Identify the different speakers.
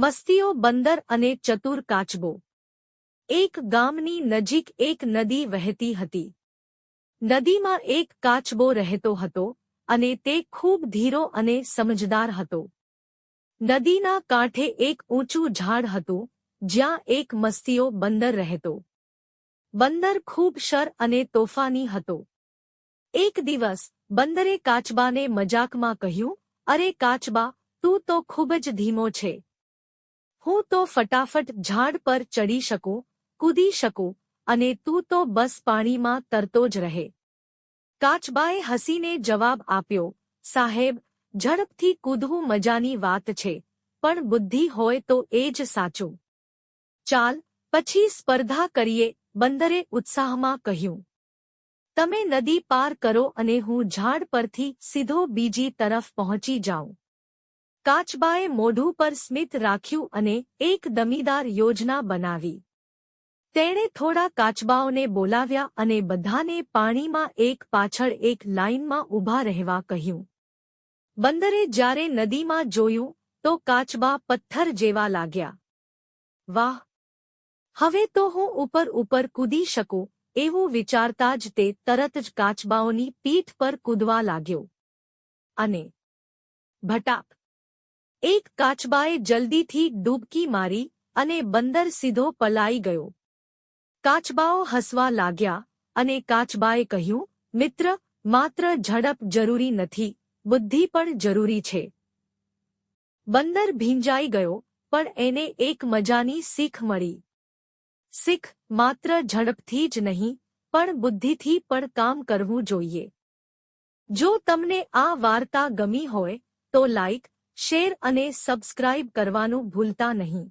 Speaker 1: મસ્તીઓ બંદર અને ચતુર કાચબો. એક ગામની નજીક એક નદી વહેતી હતી. નદીમાં એક કાચબો રહેતો હતો અને તે ખૂબ ધીરો અને સમજદાર હતો. નદીના કાંઠે એક ઊંચું ઝાડ હતું, જ્યાં એક મસ્તીઓ બંદર રહેતો. બંદર ખૂબ શર અને તોફાની હતો. એક દિવસ, બંદરે કાચબાને મજાકમાં કહ્યું, અરે કાચબા, તું તો ખૂબ જ ધીમો છે. હું તો ફટાફટ ઝાડ પર ચડી શકું, કૂદી શકું અને તું તો બસ પાણીમાં તરતો જ રહે. કાચબાએ હસીને જવાબ આપ્યો, સાહેબ, ઝડપથી કૂદવું મજાની વાત છે, પણ બુદ્ધિ હોય તો એ જ સાચું. ચાલ, પછી સ્પર્ધા કરીએ, બંદરે ઉત્સાહમાં કહ્યું. તમે નદી પાર કરો અને હું ઝાડ પરથી સીધો બીજી તરફ પહોંચી જાઉં. કાચબાએ મોઢું પર સ્મિત રાખ્યું અને એક દમીદાર યોજના બનાવી. તેણે થોડા કાચબાઓને બોલાવ્યા અને બધાને પાણીમાં એક પાછળ એક લાઇનમાં ઊભા રહેવા કહ્યું. બંદરે જ્યારે નદીમાં જોયું, તો કાચબા પથ્થર જેવા લાગ્યા. વાહ! હવે તો હું ઉપર ઉપર કૂદી શકું, એવું વિચારતા જ તે તરત જ કાચબાઓની પીઠ પર કૂદવા લાગ્યો. અને ભટાક એક કાચબાએ જલ્દીથી ડૂબકી મારી અને બંદર સીધો પલાઈ ગયો. કાચબાઓ હસવા લાગ્યા અને કાચબાએ કહ્યું, મિત્ર, માત્ર ઝડપ જરૂરી નથી, બુદ્ધિ પણ જરૂરી છે. બંદર ભીંજાઈ ગયો, પણ એને એક મજાની શીખ મળી. શીખ માત્ર ઝડપથી જ નહીં, પણ બુદ્ધિથી પણ કામ કરવું જોઈએ. જો તમને આ વાર્તા ગમી હોય, તો લાઇક શેર અને સબસ્ક્રાઇબ કરવાનું ભૂલતા નહીં.